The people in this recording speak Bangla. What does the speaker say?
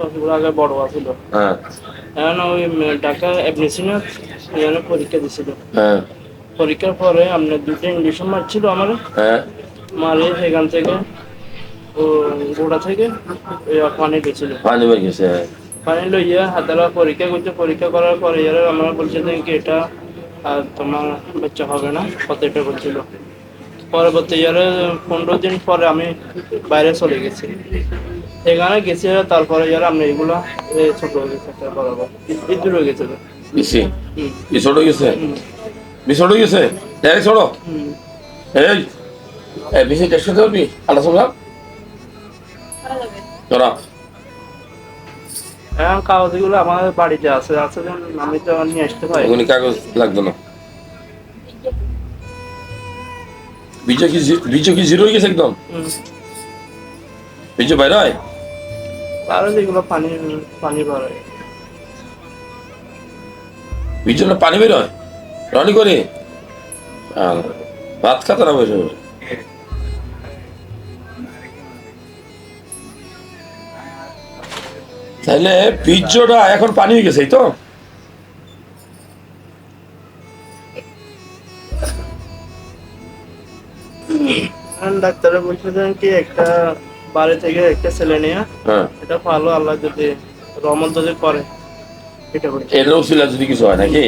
ওগুলো আগে বড় আছিল হ্যাঁ। এখন ওই ঢাকা এমনিসিনে এখানে পরীক্ষা দিছিল। হ্যাঁ। পরীক্ষার পরে আপনার দুটো ইঞ্জেকশন মারছিল আমার হ্যাঁ। মারে থেকে ও গোড়া থেকে পানি দিয়েছিল পানি বের গেছে হ্যাঁ। পানি লইয়া হাতারা পরীক্ষা করছে পরীক্ষা করার পরে এরা আমরা বলছে যে কি এটা আর তোমার বাচ্চা হবে না কত এটা বলছিল। পরবর্তী ইয়ারে পনেরো দিন পরে আমি বাইরে চলে গেছি। এখানে গেছি তারপরে ইয়ার আপনি এগুলো ছোট গেছে একটা বরাবর। ইঁদুর হয়ে গেছে বেশি? বেশি ছোট গেছে? বেশি ছোট গেছে? ডাইরেক্ট ছোট। এই এই বেশি টেস্ট করতে পারবি আল্লাহ সালাম তোরা এখন কাগজগুলো আমাদের বাড়িতে আছে আছে আমি তো নিয়ে আসতে পারি। ওগুলি কাগজ লাগতো না। বীজ কি জি- বীজ কি জিরো হয়ে গেছে একদম? বীজ বাইরে হয়। আর যেগুলো পানি পানি ভরে বীজ না পানি বের হয়। রনি করে। ভাত খাতে না বসে। তাহলে বীজটা এখন পানি হয়ে গেছে তো? ডাক্তারে বলছিলেন কি একটা বাড়ি থেকে একটা ছেলে নিয়ে হ্যাঁ। এটা ভালো আল্লাহ যদি রহমত যদি করে এটা করে। এলো ছিল যদি কিছু হয় নাকি।